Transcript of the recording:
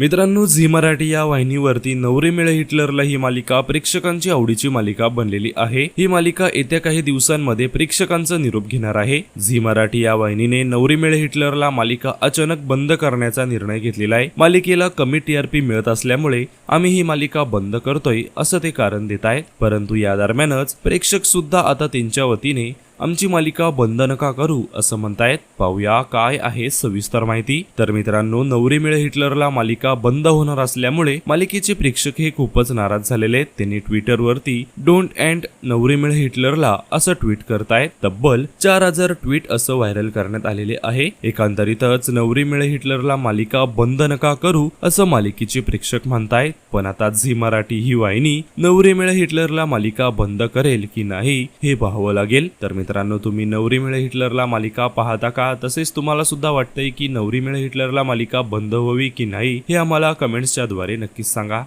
मित्रांनो झी मराठी या वाहिनीवरती नवरे मिळे हिटलरला ही मालिका प्रेक्षकांची आवडीची मालिका बनलेली आहे. ही मालिका येत्या काही दिवसांमध्ये प्रेक्षकांचा निरोप घेणार आहे. झी मराठी या वाहिनीने नवरी मिळे हिटलरला मालिका अचानक बंद करण्याचा निर्णय घेतलेला आहे. मालिकेला कमी टीआरपी मिळत असल्यामुळे आम्ही ही मालिका बंद करतोय असं ते कारण देत आहेत. परंतु या दरम्यानच प्रेक्षक सुद्धा आता त्यांच्या वतीने आमची मालिका बंद नका करू असं म्हणतायत. पाहूया काय आहे सविस्तर माहिती. तर मित्रांनो नवरी मिळे हिटलरला मालिका बंद होणार असल्यामुळे मालिकेचे प्रेक्षक हे खूपच नाराज झालेले आहेत. त्यांनी ट्विटरवरती डोंट अँड नवरी मिळे हिटलरला असं ट्विट करतायत. तब्बल चार हजार ट्विट असं व्हायरल करण्यात आलेले आहे. एकांतरितच नवरी मिळे हिटलरला मालिका बंद नका करू असं मालिकेचे प्रेक्षक म्हणतायत. पण आता झी मराठी ही वाहिनी नवरी मिळे हिटलरला मालिका बंद करेल की नाही हे पाहावं लागेल. तर मित्रांनो तुम्ही नवरी मिळे हिटलरला मालिका पाहता का? तसेच तुम्हाला सुद्धा वाटतंय की नवरी मिळे हिटलरला मालिका बंद व्हावी की नाही हे आम्हाला कमेंट्सच्या द्वारे नक्कीच सांगा.